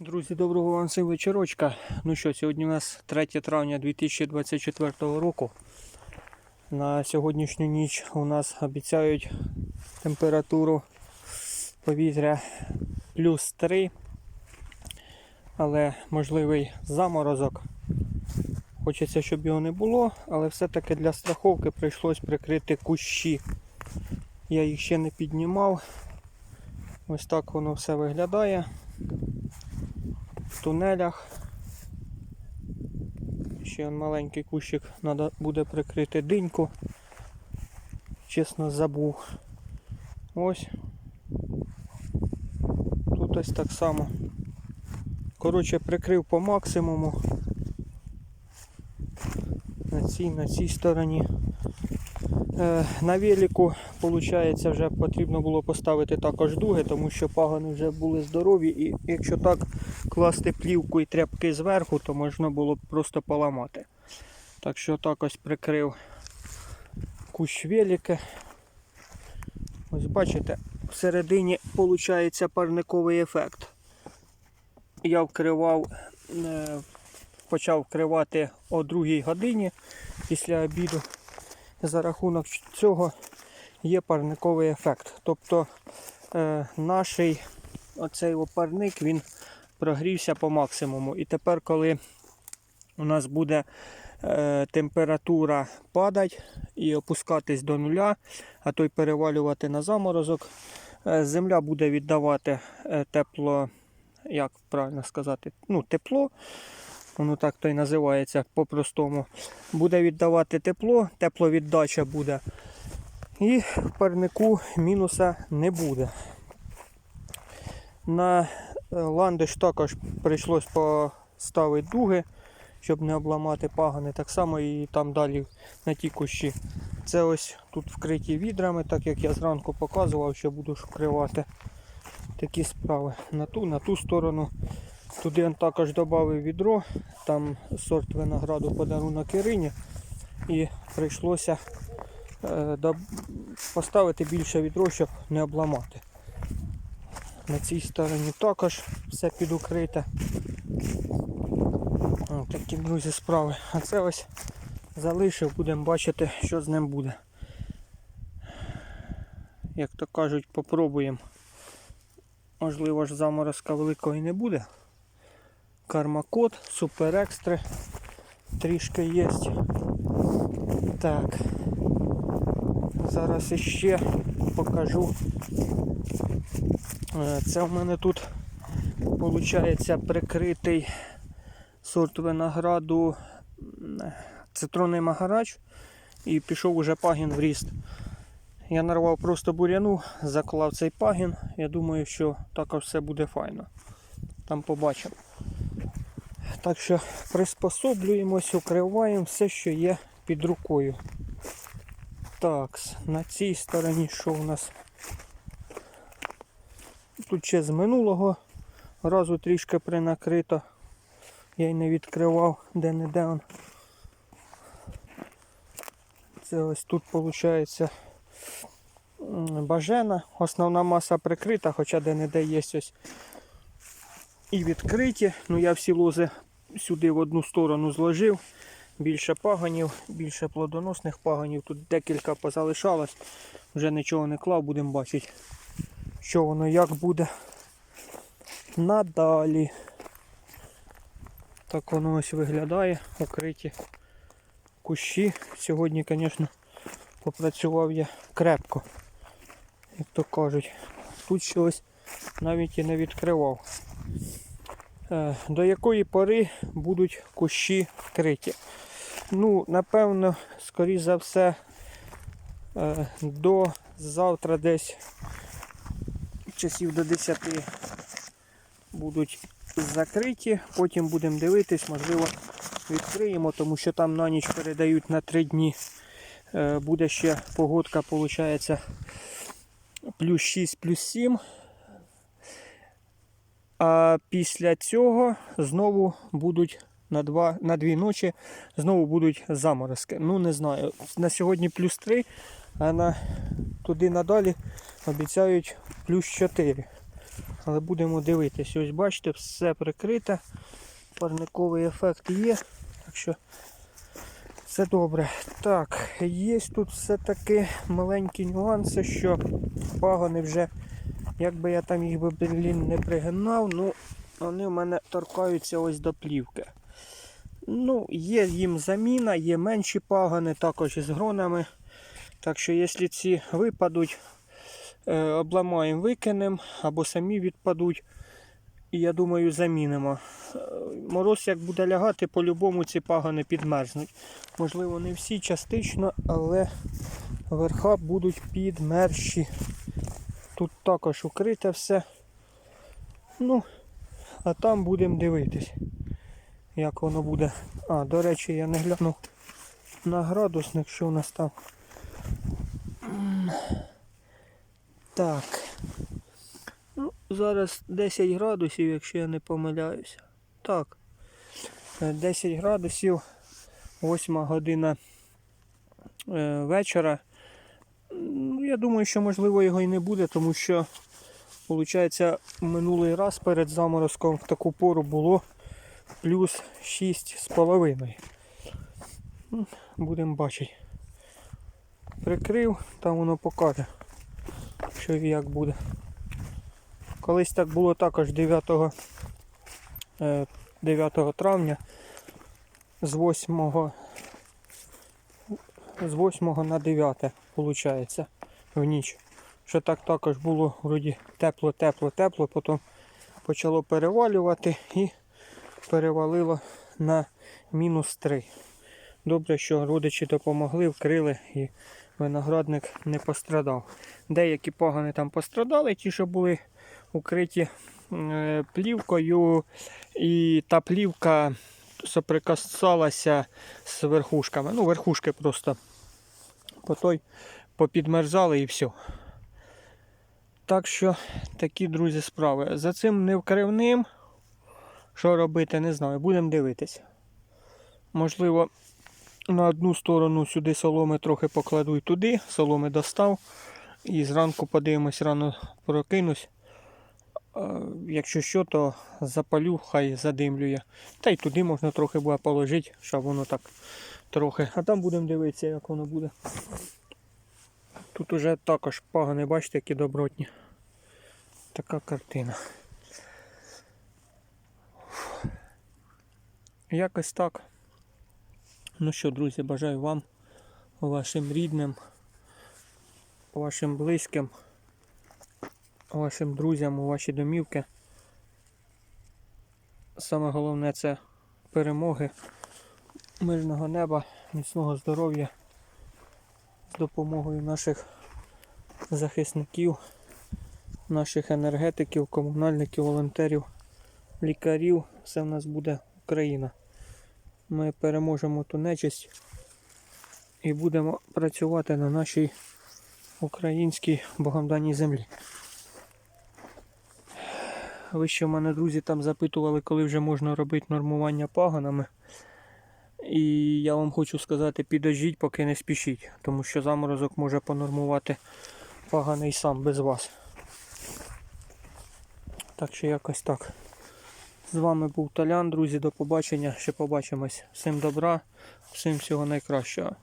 Друзі, доброго вам всім вечорочка. Ну що, сьогодні у нас 3 травня 2024 року. На сьогоднішню ніч у нас обіцяють температуру повітря плюс 3, але можливий заморозок. Хочеться, щоб його не було, але все-таки для страховки прийшлось прикрити кущі. Я їх ще не піднімав. Ось так воно все виглядає тунелях. Ще он маленький кущик треба буде прикрити диньку. Чесно забув. Ось. Тут ось так само. Коротше, прикрив по максимуму. На цій, на цій стороні. Е, на велику, виходить, вже потрібно було поставити також дуги, тому що пагани вже були здорові, і якщо так класти плівку і тряпки зверху, то можна було б просто поламати. Так що так ось прикрив кущ велики. Ось бачите, всередині виходить парниковий ефект. Я вкривав, е, почав вкривати о 2 годині після обіду. За рахунок цього є парниковий ефект. Тобто е, наш оцей парник він прогрівся по максимуму. І тепер, коли у нас буде е, температура падати і опускатись до нуля, а то й перевалювати на заморозок, е, земля буде віддавати е, тепло, як правильно сказати, ну, тепло. Воно так то й називається по-простому. Буде віддавати тепло, тепловіддача буде. І в парнику мінуса не буде. На ландиш також прийшлось поставити дуги, щоб не обламати пагани. Так само і там далі на ті кущі. Це ось тут вкриті відрами, так як я зранку показував, що буду вкривати такі справи. На ту, на ту сторону. Туди я також додав відро, там сорт винограду подарунок Ірині. І прийшлося е, поставити більше відро, щоб не обламати. На цій стороні також все підукрите. Такі, друзі, справи. А це ось залишив, будемо бачити, що з ним буде. Як то кажуть, попробуємо. Можливо ж заморозка великого і не буде. Кармакод, супер екстри трішки є. Так. Зараз іще покажу. Е, Це в мене тут виходить прикритий сорт винограду цитронний магарач і пішов уже пагін в ріст. Я нарвав просто буряну, заклав цей пагін. Я думаю, що також все буде файно. Там побачимо. Так що приспособлюємось, укриваємо все, що є під рукою. Так, на цій стороні що у нас? Тут ще з минулого разу трішки принакрито. Я й не відкривав де-не-де. он. Це ось тут виходить бажена. Основна маса прикрита, хоча де-не-де є ось і відкриті. Ну я всі лози сюди в одну сторону зложив. Більше паганів, більше плодоносних паганів. Тут декілька позалишалось. Вже нічого не клав, будемо бачити, що воно як буде надалі. Так воно ось виглядає, укриті кущі. Сьогодні, звісно, попрацював я крепко, як то кажуть. Тут щось навіть і не відкривав. Е, До якої пори будуть кущі вкриті? Ну, напевно, скоріш за все, е, до завтра десь часів до 10 будуть закриті. Потім будемо дивитись, можливо, відкриємо, тому що там на ніч передають на 3 дні. Е, Буде ще погодка, виходить, плюс 6, плюс 7. А після цього знову будуть на, два, на дві ночі знову будуть заморозки. Ну не знаю. На сьогодні плюс 3, а на, туди надалі обіцяють плюс 4. але будемо дивитись. Ось бачите, все прикрите. Парниковий ефект є. Так що все добре. Так, є тут все-таки маленькі нюанси, що пагони вже, якби я там їх би блін, не пригинав, ну вони в мене торкаються ось до плівки. Ну, є їм заміна, є менші пагони, також із гронами. Так що, якщо ці випадуть, обламаємо, викинемо або самі відпадуть. І я думаю, замінимо. Е, Мороз як буде лягати, по-любому ці пагони підмерзнуть. Можливо, не всі частично, але верха будуть підмерші. Тут також укрите все. Ну, а там будемо дивитись, як воно буде. А, до речі, я не глянув на градусник, що у нас там. Так. Ну, зараз 10 градусів, якщо я не помиляюся. Так. Е, 10 градусів, 8 година е, вечора. Ну, я думаю, що можливо його і не буде, тому що, виходить, минулий раз перед заморозком в таку пору було плюс 6,5. Ну, Будемо бачити. Прикрив, там воно покаже, що як буде. Колись так було також 9, е, 9 травня з 8, з 8 на 9 виходить в ніч. Що так також було вроді тепло, тепло, тепло, потім почало перевалювати і перевалило на мінус 3. Добре, що родичі допомогли, вкрили і виноградник не пострадав. Деякі пагани там пострадали, ті, що були укриті е, плівкою, і та плівка соприкасалася з верхушками. Ну, верхушки просто по той попідмерзали і все. Так що такі, друзі, справи. За цим невкривним, що робити, не знаю. Будемо дивитися. Можливо, на одну сторону сюди соломи трохи покладу і туди, соломи достав. І зранку подивимось, рано прокинусь. Якщо що, то запалю, хай задимлює. Та й туди можна трохи буде положити, щоб воно так трохи. А там будемо дивитися, як воно буде. Тут уже також пагани, бачите, які добротні. Така картина. Якось так. Ну що, друзі, бажаю вам, вашим рідним, вашим близьким, вашим друзям у ваші домівки. Саме головне це перемоги, мирного неба, міцного здоров'я з допомогою наших захисників, наших енергетиків, комунальників, волонтерів, лікарів. Все в нас буде Україна. Ми переможемо ту нечисть і будемо працювати на нашій українській богомданій землі. Ви ще в мене, друзі, там запитували, коли вже можна робити нормування паганами. І я вам хочу сказати, підождіть, поки не спішіть, тому що заморозок може понормувати пагани й сам без вас. Так що якось так. З вами був Толян, друзі, до побачення. Ще побачимось. Всім добра, всім всього найкращого.